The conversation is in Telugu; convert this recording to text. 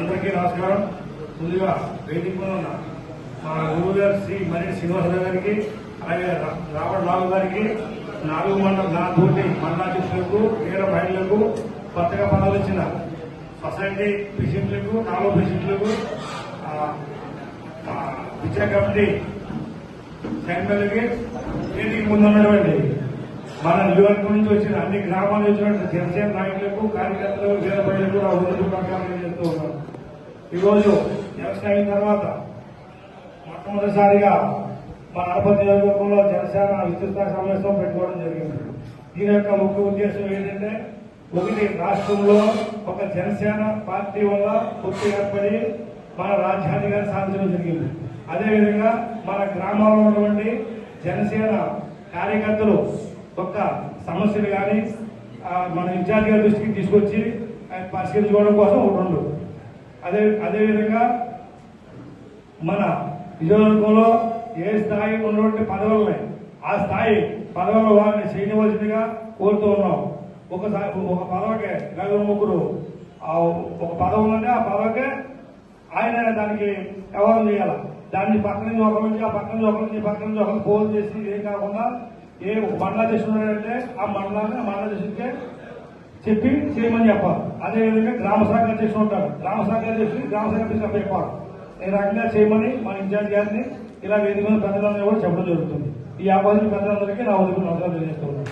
అందరికీ నమస్కారం. ముందుగా వేదికలో ఉన్న మా గురువు గారు శ్రీ మర్రి శ్రీనివాసరావు గారికి అలాగే రావణ రావు గారికి నాలుగు మండల నా తోటి మండలాధ్యక్షులకు వీర మహిళలకు కొత్తగా పదవులు ఇచ్చిన సొసైటీ ప్రెసిడెంట్లకు నాలుగు ప్రెసిడెంట్లకు విద్యా కమిటీ చైర్మన్లకి వేదిక ముందు ఉన్నటువంటి మన నియోజకవర్గం నుంచి వచ్చిన అన్ని గ్రామాల నుంచి జనసేన నాయకులకు కార్యకర్తలకు వీర మహిళలకు నా ఉదయం చేస్తూ ఉన్నాను. ఈరోజు ఎలక్షన్ అయిన తర్వాత మొట్టమొదటిసారిగా మన అనపతి నియోజకవర్గంలో జనసేన విస్తృత సమావేశం పెట్టుకోవడం జరిగింది. దీని యొక్క ముఖ్య ఉద్దేశం ఏంటంటే ఒకటి రాష్ట్రంలో ఒక జనసేన పార్టీ వల్ల పొత్తు ఏర్పడి మన రాజ్యాధికారి సాధించడం జరిగింది. అదేవిధంగా మన గ్రామాల్లో ఉన్నటువంటి జనసేన కార్యకర్తలు ఒక సమస్యలు కానీ మన ఇన్ఛార్జ్ గారి దృష్టికి తీసుకొచ్చి పరిశీలించుకోవడం కోసం రెండు అదే అదేవిధంగా మన నియోజకవర్గంలో ఏ స్థాయి ఉన్నటువంటి పదవులని ఆ స్థాయి పదవులు వారిని చేయవలసిందిగా కోరుతూ ఉన్నాం. ఒకసారి ఒక పదవికి నలుగురు ముగ్గురు ఒక పదవి ఉందంటే ఆ పదవికి ఆయన దానికి వ్యవహారం చేయాలి? దాన్ని పక్క నుంచి ఒకరి నుంచి ఆ పక్క నుంచి ఒకరి నుంచి పక్కన పక్క నుంచి ఒకరు ఫోన్ చేసి ఏం కాకుండా ఏ మండలాధ్యక్షుడు ఉన్నాడంటే ఆ మండలాన్ని ఆ మండలాధ్యక్షుడికే చెప్పి చేయమని చెప్పాలి. అదేవిధంగా గ్రామ శాఖ అధ్యక్షుడు ఉంటారు గ్రామ శాఖ అధ్యక్షుడు గ్రామ శాఖ అధ్యక్షుడు చెప్పాలి. ఈ రకంగా చేయమని మన ఇన్ఛార్జ్ గారిని ఇలా వేదిక పెద్దలందరూ కూడా చెప్పడం జరుగుతుంది. ఈ అవకాశం పెద్దలందరికీ నా ఉదయం నమస్కారం తెలియజేస్తున్నాను.